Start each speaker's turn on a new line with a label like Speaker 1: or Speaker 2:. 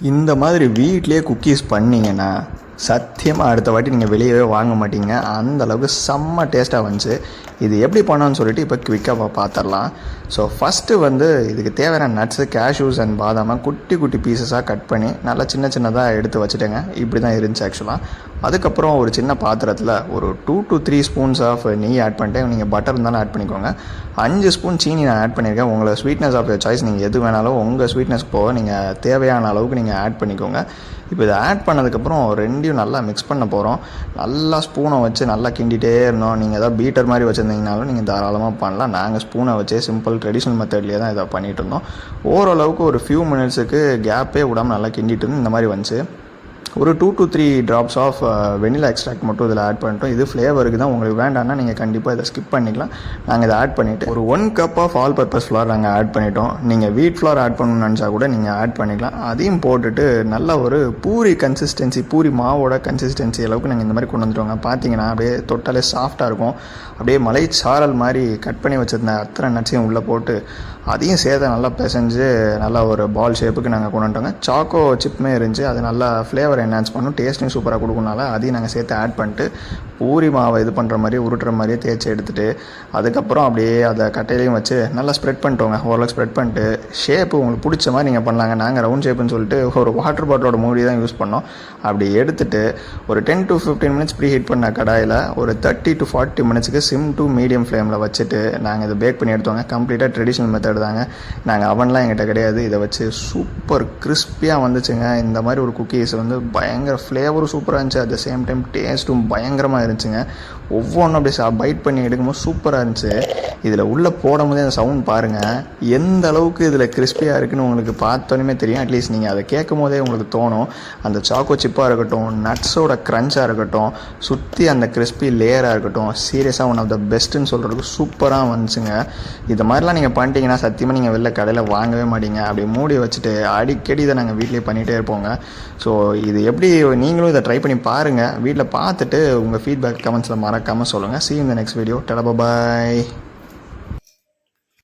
Speaker 1: இந்த மாதிரி வீட்லேயே குக்கீஸ் பண்ணிங்கன்னா சத்தியமாக அடுத்த வாட்டி நீங்கள் வெளியவே வாங்க மாட்டீங்க. அந்த அளவுக்கு செம்ம டேஸ்ட்டாக வந்துச்சு. இது எப்படி பண்ணோன்னு சொல்லிட்டு இப்போ குவிக்காக பார்த்துடலாம் ஸோ ஃபஸ்ட்டு வந்து இதுக்கு தேவையான நட்ஸு கேஷ்யூஸ் அண்ட் பாதாமை குட்டி குட்டி பீசஸாக கட் பண்ணி நல்லா சின்ன சின்னதாக எடுத்து வச்சுட்டேங்க. இப்படி தான் இருந்துச்சு ஆக்சுவலாக அதுக்கப்புறம் ஒரு சின்ன பாத்திரத்தில் ஒரு two to three spoons of ghee add பண்ணிட்டேன் நீங்கள் பட்டர் இருந்தாலும் ஆட் பண்ணிக்கோங்க. அஞ்சு ஸ்பூன் சீனி நான் ஆட் பண்ணியிருக்கேன் உங்களை ஸ்வீட்னஸ் ஆஃப் யர் சாய்ஸ் நீங்கள் எது வேணாலும் உங்கள் ஸ்வீட்னஸ் போக நீங்கள் தேவையான அளவுக்கு நீங்கள் ஆட் பண்ணிக்கோங்க. இப்போ இதை ஆட் பண்ணதுக்கப்புறம் ரெண்டையும் நல்லா மிக்ஸ் பண்ண போகிறோம் நல்லா ஸ்பூனை வச்சு நல்லா கிண்டிகிட்டே இருந்தோம். நீங்கள் ஏதாவது பீட்டர் மாதிரி வச்சு இருந்தீங்கனாலும் நீங்கள் தாராளமாக பண்ணலாம். நாங்கள் ஸ்பூனை வச்சே சிம்பிள் ட்ரெடிஷ்னல் மெத்தட்லேயே தான் இதை பண்ணிகிட்டு இருந்தோம். ஓரளவுக்கு ஒரு ஃபியூ மினிட்ஸுக்கு கேப்பே விடாமல் நல்லா கிண்டிட்டு இருந்து இந்த மாதிரி வந்துச்சு. ஒரு two to three drops of vanilla extract மட்டும் இதில் ஆட் பண்ணிட்டோம். இது ஃப்ளேவருக்கு தான் உங்களுக்கு வேண்டாம்னா நீங்கள் கண்டிப்பாக இதை ஸ்கிப் பண்ணிக்கலாம். நாங்கள் இதை ஆட் பண்ணிவிட்டு ஒரு one cup of all purpose flour நாங்கள் ஆட் பண்ணிட்டோம். நீங்கள் வீட் ஃப்ளார் ஆட் பண்ணணும்னு நினச்சா கூட நீங்கள் ஆட் பண்ணிக்கலாம். அதையும் போட்டுட்டு நல்ல ஒரு பூரி கன்சிஸ்டன்சி பூரி மாவோட கன்சிஸ்டன்சி அளவுக்கு நாங்கள் இந்த மாதிரி கொண்டு வந்துட்டோங்க. பார்த்தீங்கன்னா அப்படியே தொட்டாலே சாஃப்டாக இருக்கும். அப்படியே மலை சாரல் மாதிரி கட் பண்ணி வச்சுருந்த அத்தனை நட்ஸையும் உள்ளே போட்டு அதையும் சேர்த்து நல்லா பிசைஞ்சு நல்லா ஒரு பால் ஷேப்புக்கு நாங்கள் கொண்டு வந்துட்டோங்க. சாக்கோ சிப்மே இருந்துச்சு. அது நல்லா ஃப்ளேவர் என்ஹான்ஸ் பண்ணும் டேஸ்ட்டையும் சூப்பராக கொடுக்கனால அதையும் நாங்கள் சேர்த்து ஆட் பண்ணிட்டு பூரி மாவை இது பண்ணுற மாதிரி உருட்டுற மாதிரியே தேய்ச்சி எடுத்துட்டு அதுக்கப்புறம் அப்படியே அதை கட்டையிலையும் வச்சு நல்லா ஸ்ப்ரெட் பண்ணிட்டோங்க. ஓரளவுக்கு ஸ்ப்ரெட் பண்ணிட்டு ஷேப்பு உங்களுக்கு பிடிச்ச மாதிரி நீங்கள் பண்ணலாங்க. நாங்கள் ரவுண்ட் ஷேப்புன்னு சொல்லிட்டு ஒரு வாட்டர் பாட்டிலோட மூடி தான் யூஸ் பண்ணோம். அப்படி எடுத்துட்டு ஒரு ten to fifteen minutes preheat பண்ண கடாயில் ஒரு தேர்ட்டி டு ஃபார்ட்டி மினிட்ஸ்க்கு சிம் டு மீடியம் ஃப்ளேமில் வச்சுட்டு நாங்கள் இதை பேக் பண்ணி எடுத்தோங்க. கம்ப்ளீட்டாக ட்ரெடிஷ்னல் மெத்தட் தாங்க. நாங்கள் அவன்லாம் எங்கிட்ட கிடையாது. இதை வச்சு சூப்பர் கிறிஸ்பியாக வந்துச்சுங்க. இந்த மாதிரி ஒரு குக்கீஸ் வந்து பயங்கர ஃப்ளேவரும் சூப்பராக இருந்துச்சு. அட் த சேம் டைம் டேஸ்ட்டும் பயங்கரமாக இருந்துச்சுங்க. ஒவ்வொன்றும் அப்படியே சா பைட் பண்ணி எடுக்கும்போது சூப்பராக இருந்துச்சு. இதில் உள்ளே போடும் போதே அந்த சவுண்ட் பாருங்கள் எந்த அளவுக்கு இதில் கிறிஸ்பியாக இருக்குன்னு உங்களுக்கு பார்த்தோன்னே தெரியும். அட்லீஸ்ட் நீங்கள் அதை கேட்கும் போதே உங்களுக்கு தோணும். அந்த சாக்கோ சிப்பாக இருக்கட்டும் நட்ஸோட க்ரன்ச்சாக இருக்கட்டும் சுற்றி அந்த கிறிஸ்பி லேயராக இருக்கட்டும் சீரியஸாக ஒன் ஆஃப் த பெஸ்ட்டுன்னு சொல்கிறதுக்கு சூப்பராக வந்துச்சுங்க. இது மாதிரிலாம் நீங்கள் பண்ணிட்டீங்கன்னா சத்தியமாக நீங்கள் வெளில கடையில் வாங்கவே மாட்டீங்க. அப்படி மூடி வச்சுட்டு அடிக்கடி இதை நாங்கள் வீட்லேயே பண்ணிகிட்டே இருப்போங்க. ஸோ இது இது எப்படி நீங்களும் இதை ட்ரை பண்ணி பாருங்கள் வீட்டில் பார்த்துட்டு உங்கள் ஃபீட்பேக் கமெண்ட்ஸில் மறக்காமல் சொல்லுங்கள் சி இந்த நெக்ஸ்ட் வீடியோ next பாய்